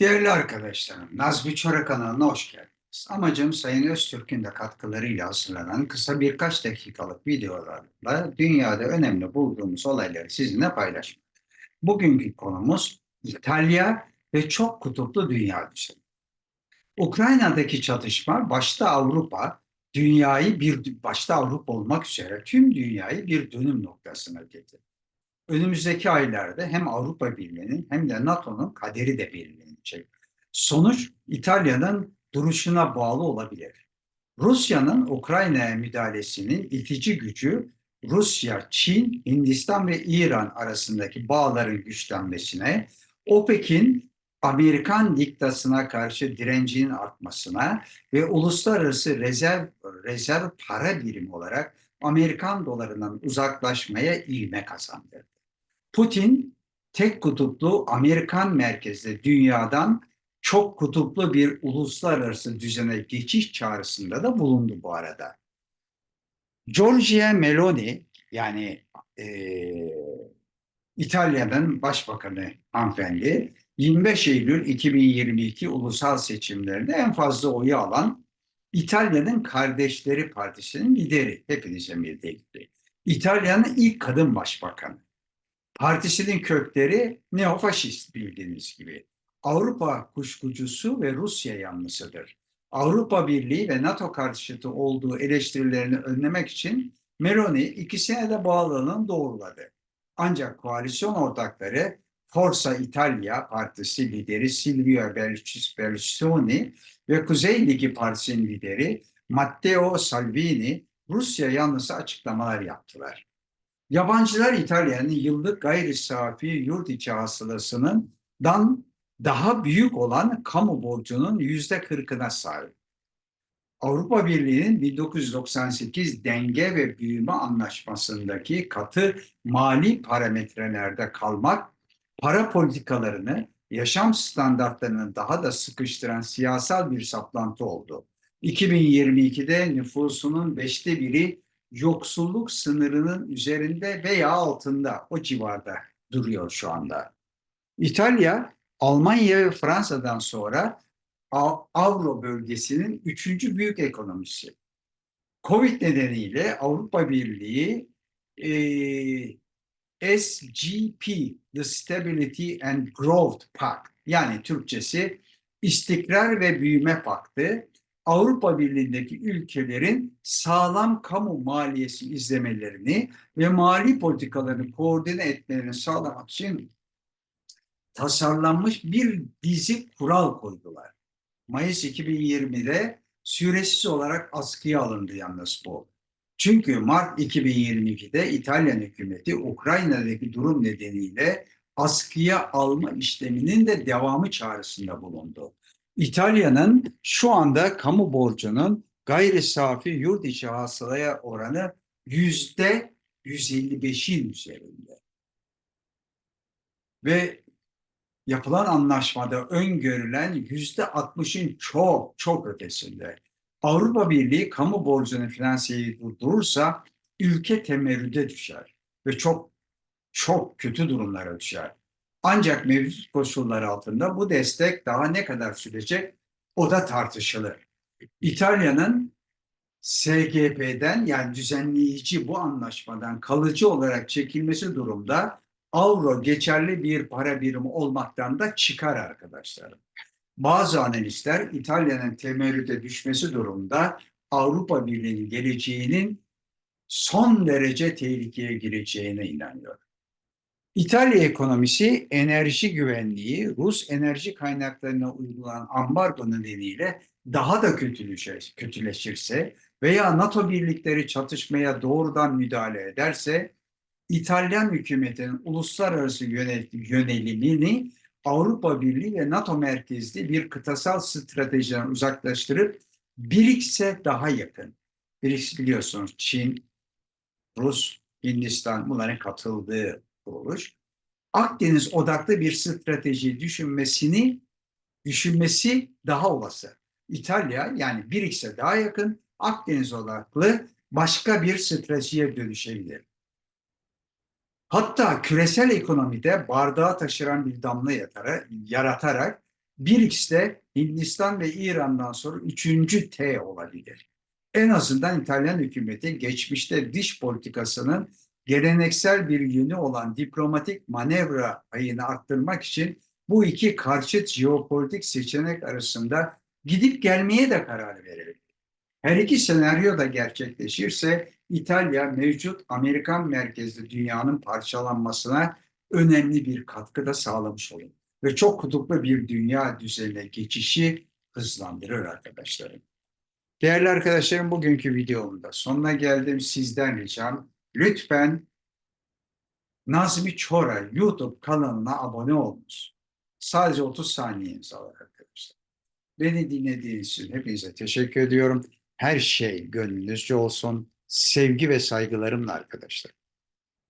Değerli arkadaşlarım, Nazmi Çora kanalına hoş geldiniz. Amacım Sayın Öztürk'ün de katkılarıyla hazırlanan kısa birkaç dakikalık videolarla dünyada önemli bulduğumuz olayları sizinle paylaşmak. Bugünkü konumuz İtalya ve çok kutuplu dünya düzeni. Ukrayna'daki çatışma başta Avrupa, dünyayı bir başta Avrupa olmak üzere tüm dünyayı bir dönüm noktasına getirdi. Önümüzdeki aylarda hem Avrupa Birliği'nin hem de NATO'nun kaderi de belirlenecek. Sonuç İtalya'nın duruşuna bağlı olabilir. Rusya'nın Ukrayna'ya müdahalesinin itici gücü Rusya, Çin, Hindistan ve İran arasındaki bağların güçlenmesine, OPEC'in Amerikan diktasına karşı direncinin artmasına ve uluslararası rezerv, rezerv para birimi olarak Amerikan dolarından uzaklaşmaya ivme kazandırdı. Putin tek kutuplu Amerikan merkezli dünyadan çok kutuplu bir uluslararası düzene geçiş çağrısında da bulundu bu arada. Giorgia Meloni yani e, İtalya'nın başbakanı hanımefendi 25 Eylül 2022 ulusal seçimlerinde en fazla oyu alan İtalya'nın Kardeşleri Partisi'nin lideri. Hepinize birlikte. İtalya'nın ilk kadın başbakanı. Partisinin kökleri neofaşist bildiğiniz gibi. Avrupa kuşkucusu ve Rusya yanlısıdır. Avrupa Birliği ve NATO karşıtı olduğu eleştirilerini önlemek için Meloni ikisine de bağlılığını doğruladı. Ancak koalisyon ortakları Forza Italia Partisi lideri Silvio Berlusconi ve Kuzey Ligi Partisi'nin lideri Matteo Salvini Rusya yanlısı açıklamalar yaptılar. Yabancılar İtalya'nın yıllık gayri safi yurt içi hasılasının dan daha büyük olan kamu borcunun yüzde kırkına sahip. Avrupa Birliği'nin 1998 denge ve büyüme anlaşmasındaki katı mali parametrelerde kalmak, para politikalarını, yaşam standartlarını daha da sıkıştıran siyasal bir saplantı oldu. 2022'de nüfusunun beşte biri yoksulluk sınırının üzerinde veya altında o civarda duruyor şu anda. İtalya, Almanya ve Fransa'dan sonra Avro bölgesinin üçüncü büyük ekonomisi. Covid nedeniyle Avrupa Birliği e, SGP, The Stability and Growth Pact, yani Türkçesi İstikrar ve Büyüme Paktı, Avrupa Birliği'ndeki ülkelerin sağlam kamu maliyesi izlemelerini ve mali politikalarını koordine etmelerini sağlamak için tasarlanmış bir dizi kural koydular. Mayıs 2020'de süresiz olarak askıya alındı yalnız bu. Çünkü Mart 2022'de İtalyan hükümeti Ukrayna'daki durum nedeniyle askıya alma işleminin de devamı çağrısında bulundu. İtalya'nın şu anda kamu borcunun gayri safi yurt içi hasılaya oranı yüzde 155'in üzerinde. Ve yapılan anlaşmada öngörülen yüzde 60'ın çok çok ötesinde. Avrupa Birliği kamu borcunu finanseyi durdurursa ülke temerrüde düşer ve çok çok kötü durumlara düşer. Ancak mevcut koşullar altında bu destek daha ne kadar sürecek o da tartışılır. İtalya'nın SGP'den yani düzenleyici bu anlaşmadan kalıcı olarak çekilmesi durumda avro geçerli bir para birimi olmaktan da çıkar arkadaşlarım. Bazı analistler İtalya'nın temerrüde düşmesi durumda Avrupa Birliği'nin geleceğinin son derece tehlikeye gireceğine inanıyor. İtalya ekonomisi enerji güvenliği Rus enerji kaynaklarına uygulanan ambargo nedeniyle daha da kötüleşir, kötüleşirse veya NATO birlikleri çatışmaya doğrudan müdahale ederse İtalyan hükümetinin uluslararası yönelimini Avrupa Birliği ve NATO merkezli bir kıtasal stratejiden uzaklaştırıp BRICS'e daha yakın. BRICS biliyorsunuz Çin, Rus, Hindistan bunların katıldığı kuruluş. Akdeniz odaklı bir strateji düşünmesini düşünmesi daha olası. İtalya yani BRICS'e daha yakın Akdeniz odaklı başka bir stratejiye dönüşebilir. Hatta küresel ekonomide bardağı taşıran bir damla yatara, yaratarak BRICS'te Hindistan ve İran'dan sonra üçüncü T olabilir. En azından İtalyan hükümeti geçmişte dış politikasının geleneksel bir yönü olan diplomatik manevra payını arttırmak için bu iki karşıt jeopolitik seçenek arasında gidip gelmeye de karar verebilir. Her iki senaryo da gerçekleşirse İtalya mevcut Amerikan merkezli dünyanın parçalanmasına önemli bir katkı da sağlamış olur. Ve çok kutuplu bir dünya düzenine geçişi hızlandırır arkadaşlarım. Değerli arkadaşlarım bugünkü videomun da sonuna geldim. Sizden ricam lütfen Nazmi Çora YouTube kanalına abone olunuz. Sadece 30 saniyeniz alır arkadaşlar. Beni dinlediğiniz için hepinize teşekkür ediyorum. Her şey gönlünüzce olsun. Sevgi ve saygılarımla arkadaşlar.